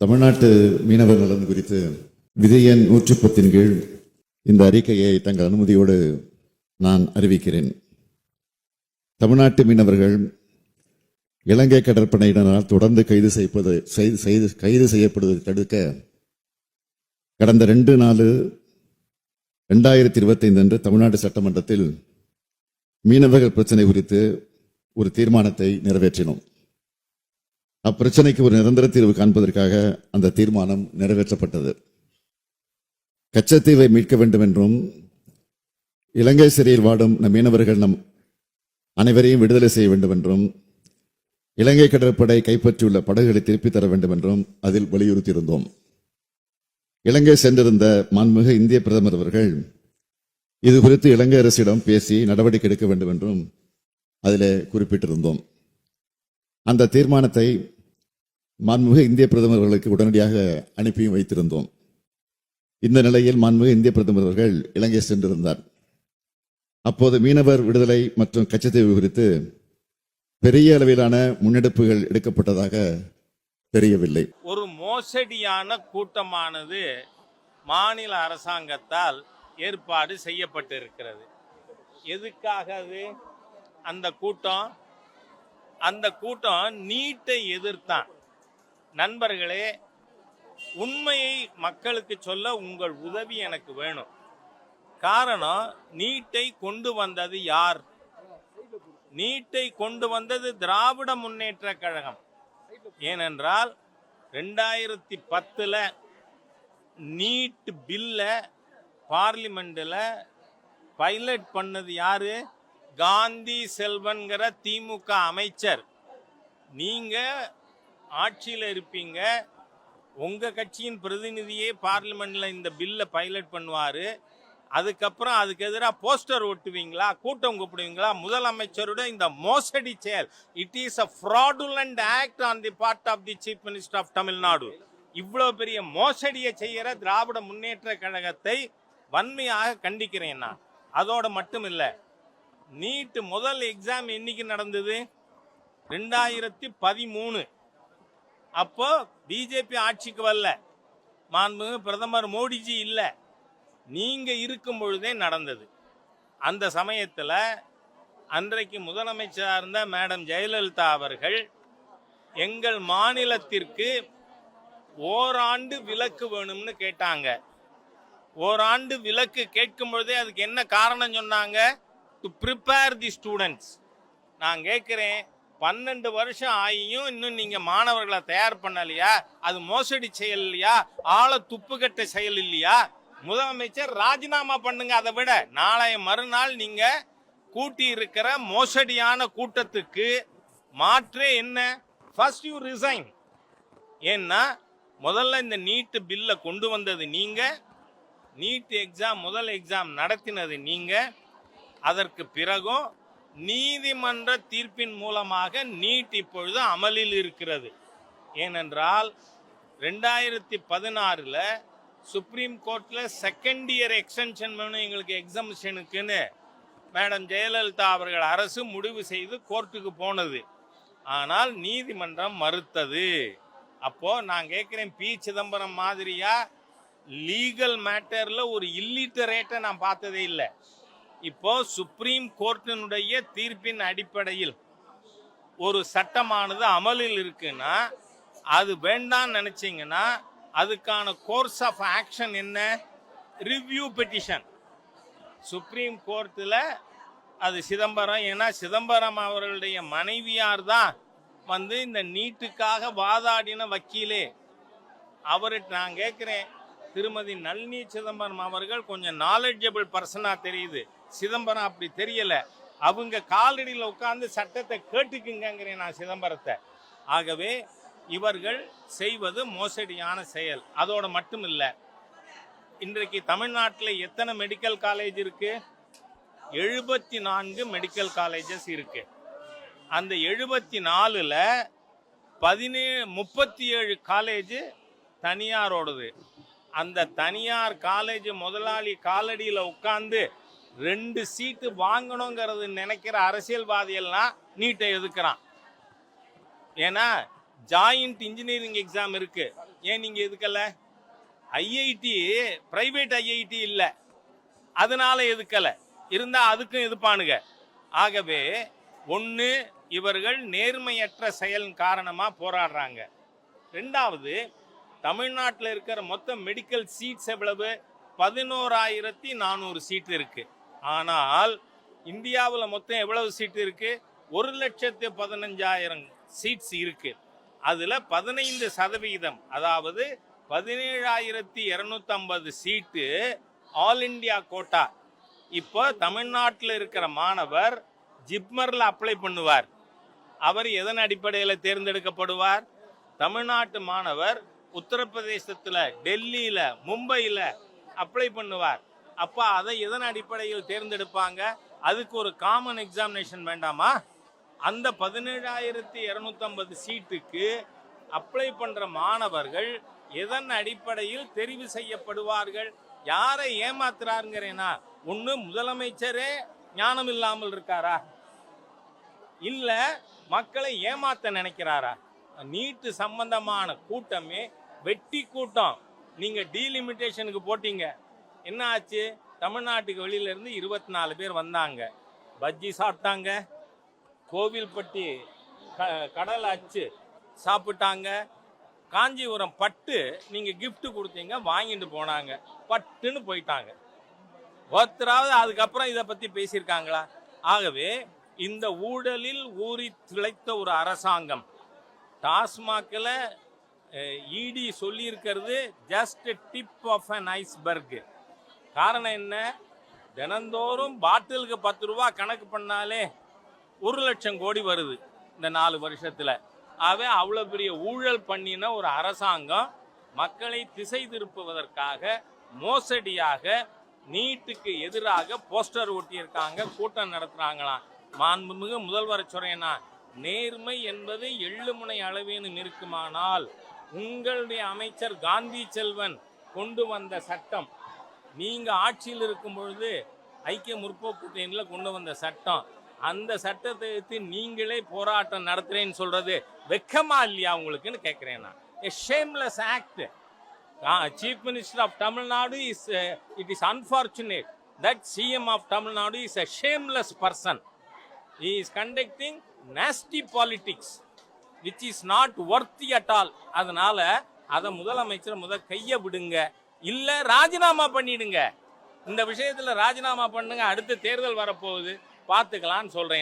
தமிழ்நாட்டு மீனவர் நலன் குறித்து விதையன் நூற்றி பத்தின் கீழ் இந்த அறிக்கையை தங்கள் அனுமதியோடு நான் அறிவிக்கிறேன். தமிழ்நாட்டு மீனவர்கள் இலங்கை கடற்படையினரால் தொடர்ந்து கைது செய்ப்பது செய்து செய்து கைது செய்யப்படுவதை தடுக்க கடந்த ரெண்டு நாலு ரெண்டாயிரத்தி இருபத்தைந்து அன்று தமிழ்நாடு சட்டமன்றத்தில் மீனவர்கள் பிரச்சனை குறித்து ஒரு தீர்மானத்தை நிறைவேற்றினோம். அப்பிரச்சனைக்கு ஒரு நிரந்தர தீர்வு காண்பதற்காக அந்த தீர்மானம் நிறைவேற்றப்பட்டது. கச்சத்தீவை மீட்க வேண்டும் என்றும் இலங்கை சிறையில் வாடும் நம் மீனவர்கள் நம் அனைவரையும் விடுதலை செய்ய வேண்டும் என்றும் இலங்கை கடற்படை கைப்பற்றியுள்ள படகுகளை திருப்பித் தர வேண்டும் என்றும் அதில் வலியுறுத்தியிருந்தோம். இலங்கை சென்றிருந்த மாண்புமிகு இந்திய பிரதமர் அவர்கள் இது குறித்து இலங்கை அரசிடம் பேசி நடவடிக்கை எடுக்க வேண்டும் என்றும் அதில் குறிப்பிட்டிருந்தோம். அந்த தீர்மானத்தை மாண்புமிகு இந்திய பிரதமர்களுக்கு உடனடியாக அனுப்பியும் வைத்திருந்தோம். இந்த நிலையில் மாண்புமிகு இந்திய பிரதமர் அவர்கள் இலங்கை சென்றிருந்தார். அப்போது மீனவர் விடுதலை மற்றும் கச்சத்தீவு குறித்து பெரிய அளவிலான முன்னெடுப்புகள் எடுக்கப்பட்டதாக தெரியவில்லை. ஒரு மோசடியான கூட்டமானது மாநில அரசாங்கத்தால் ஏற்பாடு செய்யப்பட்டிருக்கிறது. எதுக்காக அது? அந்த கூட்டம் அந்த கூட்டம் நீட்டை எதிர்த்தான். நண்பர்களே உண்மையை மக்களுக்கு சொல்ல உங்கள் உதவி எனக்கு வேணும். காரணம் நீட்டை கொண்டு வந்தது யார்? நீட்டை கொண்டு வந்தது திராவிட முன்னேற்ற கழகம். ஏனென்றால் ரெண்டாயிரத்தி பத்தில் நீட் பில்ல பார்லிமெண்ட்டில் பைலட் பண்ணது யாரு? காந்தி செல்வன்கிற திமுக அமைச்சர் நீங்கள் ஆட்சியில் இருப்பீங்க. உங்கள் கட்சியின் பிரதிநிதியே பார்லிமெண்ட்டில் இந்த பில்லை பைலட் பண்ணுவார். அதுக்கப்புறம் அதுக்கு எதிராக போஸ்டர் ஒட்டுவீங்களா? கூட்டம் கூப்பிடுவீங்களா? முதலமைச்சரோட இந்த மோசடி செயல். It is a fraudulent act on the part of the chief minister of Tamil Nadu இவ்வளோ பெரிய மோசடியை செய்கிற திராவிட முன்னேற்ற கழகத்தை வன்மையாக கண்டிக்கிறேன் நான். அதோடு மட்டும் இல்லை நீட் முதல் எக்ஸாம் என்னைக்கு நடந்தது? ரெண்டாயிரத்தி பதிமூணு. அப்போ பிஜேபி ஆட்சிக்கு வரல. மாண்புமிகு பிரதமர் மோடிஜி இல்லை. நீங்கள் இருக்கும் பொழுதே நடந்தது. அந்த சமயத்தில் அன்றைக்கு முதலமைச்சராக இருந்த மேடம் ஜெயலலிதா அவர்கள் எங்கள் மாநிலத்திற்கு ஓராண்டு விலக்கு வேணும்னு கேட்டாங்க. ஓராண்டு விலக்கு கேட்கும் பொழுதே அதுக்கு என்ன காரணம் சொன்னாங்க? டு ப்ரிப்பேர் தி ஸ்டூடெண்ட்ஸ் நான் கேட்குறேன் பன்னெண்டு வருஷம் ஆகியும் இன்னும் நீங்கள் மாணவர்களை தயார் பண்ணலையா? அது மோசடி செயல் இல்லையா? ஆள துப்புக்கட்ட செயல் இல்லையா? முதலமைச்சர் ராஜினாமா பண்ணுங்க அதை விட. நாளைய மறுநாள் நீங்க கூட்டி இருக்கிற மோசடியான கூட்டத்துக்கு மாற்றே என்ன? ஃபர்ஸ்ட் யூ ரிசைன் ஏன்னா முதல்ல இந்த நீட் பில்லை கொண்டு வந்தது நீங்க. நீட் எக்ஸாம் முதல் எக்ஸாம் நடத்தினது நீங்கள் அதற்கு பிறகும் நீதிமன்ற தீர்ப்பின் மூலமாக நீட் இப்பொழுது அமலில் இருக்கிறது. ஏனென்றால் ரெண்டாயிரத்தி பதினாறில் சுப்ரீம் கோர்ட்டில் செகண்ட் இயர் எக்ஸ்டென்ஷன் வேணும் எங்களுக்கு எக்ஸமிஷனுக்குன்னு மேடம் ஜெயலலிதா அவர்கள் அரசு முடிவு செய்து கோர்ட்டுக்கு போனது. ஆனால் நீதிமன்றம் மறுத்தது. அப்போது நான் கேட்குறேன் பி. சிதம்பரம் மாதிரியா? லீகல் மேட்டரில் ஒரு இல்லிட்டரேட்டை நான் பார்த்ததே இல்லை. இப்போ சுப்ரீம் கோர்ட்டினுடைய தீர்ப்பின் அடிப்படையில் ஒரு சட்டமானது அமலில் இருக்குன்னா அது வேண்டாம்னு நினச்சிங்கன்னா அதுக்கான கோர்ஸ் ஆஃப் ஆக்ஷன் என்ன? ரிவ்யூ பெட்டிஷன் சுப்ரீம் கோர்ட்டில் அது சிதம்பரம் ஏன்னா சிதம்பரம் அவர்களுடைய மனைவியார் தான் வந்து இந்த நீட்டுக்காக வாதாடின வக்கீலே. அவர்கிட்ட நான் கேட்குறேன் திருமதி நளினி சிதம்பரம் அவர்கள் கொஞ்சம் நாலெட்ஜபிள் பர்சனாக தெரியுது. சிதம்பரம் அப்படி தெரியல. அவங்க காலடியில் உட்கார்ந்து சட்டத்தை கேட்டுக்குங்கிறேன் நான் சிதம்பரத்தை. ஆகவே இவர்கள் செய்வது மோசடியான செயல். அதோட மட்டும் இல்லை இன்றைக்கு தமிழ்நாட்டில் எத்தனை மெடிக்கல் காலேஜ் இருக்கு? எழுபத்தி நான்கு மெடிக்கல் காலேஜஸ் இருக்கு. அந்த எழுபத்தி நாலில் பதினே முப்பத்தி ஏழு காலேஜ் தனியாரோடது. அந்த தனியார் காலேஜ் முதலாளி காலடியில் உட்காந்து ரெண்டு சீட்டு வாங்கணுங்கிறது நினைக்கிற அரசியல்வாதியெல்லாம் நீட்டை எதுக்குறான்? ஏன்னா ஜாயிண்ட் இன்ஜினியரிங் எக்ஸாம் இருக்கு. ஏன் நீங்க எதுக்கல? ஐஐடி பிரைவேட் ஐஐடி இல்லை. அதனால எதுக்கல? இருந்தா அதுக்கும் எதுப்பானுங்க ஆகவே ஒன்று இவர்கள் நேர்மையற்ற செயல் காரணமாக போராடுறாங்க. ரெண்டாவது தமிழ்நாட்டில் இருக்கிற மொத்த மெடிக்கல் சீட்ஸ் எவ்வளவு? பதினோராயிரத்தி நானூறு சீட் இருக்குது ஆனால் இந்தியாவில் மொத்தம் எவ்வளவு சீட் இருக்கு? ஒரு லட்சத்து பதினஞ்சாயிரம் சீட்ஸ் இருக்கு. அதில் பதினைந்து சதவீதம் அதாவது பதினேழாயிரத்தி இரநூத்தம்பது சீட்டு ஆல் இந்தியா கோட்டா இப்போ தமிழ்நாட்டில் இருக்கிற மாணவர் ஜிப்மரில் அப்ளை பண்ணுவார். அவர் எதன் அடிப்படையில் தேர்ந்தெடுக்கப்படுவார்? தமிழ்நாட்டு மாணவர் உத்தரப்பிரதேசத்தில் டெல்லியில் மும்பையில் அப்ளை பண்ணுவார். அப்போ அதை எதன் அடிப்படையில் தேர்ந்தெடுப்பாங்க? அதுக்கு ஒரு காமன் எக்ஸாமினேஷன் வேண்டாமா? அந்த பதினேழாயிரத்தி இரநூத்தம்பது சீட்டுக்கு அப்ளை பண்ணுற மாணவர்கள் எதன் அடிப்படையில் தெரிவு செய்யப்படுவார்கள்? யாரை ஏமாத்துறாருங்கிறேனா? ஒன்று முதலமைச்சரே ஞானம் இல்லாமல் இருக்காரா? இல்லை மக்களை ஏமாத்த நினைக்கிறாரா? நீட்டு சம்பந்தமான கூட்டமே வெட்டி கூட்டம். நீங்கள் டீலிமிட்டேஷனுக்கு போட்டீங்க. என்ன ஆச்சு தமிழ்நாட்டுக்கு வெளியில இருந்து இருபத்தி நாலு பேர் வந்தாங்க. பஜ்ஜி சாப்பிட்டாங்க. கோவில்பட்டி க- கடல் அச்சு சாப்பிட்டாங்க. காஞ்சிபுரம் பட்டு நீங்கள் கிஃப்ட்டு கொடுத்தீங்க வாங்கிட்டு போனாங்க. பட்டுன்னு போயிட்டாங்க. ஒருத்தராவது அதுக்கப்புறம் இதை பற்றி பேசியிருக்காங்களா? ஆகவே இந்த ஊழலில் ஊறி திளைத்த ஒரு அரசாங்கம் டாஸ்மாகில் இடி சொல்லியிருக்கிறது just tip of an iceberg காரணம் என்ன? தினந்தோறும் பாட்டிலுக்கு பத்து ரூபா கணக்கு பண்ணாலே ஒரு லட்சம் கோடி வருது இந்த நாலு வருஷத்தில். ஆகவே அவ்வளோ பெரிய ஊழல் பண்ணின ஒரு அரசாங்கம் மக்களை திசை திருப்புவதற்காக மோசடியாக நீட்டுக்கு எதிராக போஸ்டர் ஒட்டியிருக்காங்க கூட்டம் நடத்துகிறாங்களாம் மாண்புமிகு முதல்வர் சொன்னேன்னா நேர்மை என்பது எள்ளுமுனை அளவேனும் இருக்குமானால் உங்களுடைய அமைச்சர் காந்தி செல்வன் கொண்டு வந்த சட்டம் நீங்கள் ஆட்சியில் இருக்கும் பொழுது ஐக்கிய முற்போக்கு கூட்டணியில் கொண்டு வந்த சட்டம். அந்த சட்டத்தை எடுத்து நீங்களே போராட்டம் நடத்துகிறேன்னு சொல்கிறது வெக்கமா இல்லையா உங்களுக்குன்னு கேட்குறேன் நான். A shameless act. Chief minister of Tamil Nadu is it is unfortunate that CM of Tamil Nadu is a shameless person he is conducting nasty politics which is not worthy at all. அதனால அதை முதலமைச்சர் முதல் கையை விடுங்க. இல்ல ராஜினாமா பண்ணிடுங்க. இந்த விஷயத்துல ராஜினாமா பண்ணுங்க அடுத்த தேர்தல் வரப்போகுது. பார்த்துக்கலான்னு சொல்றேன்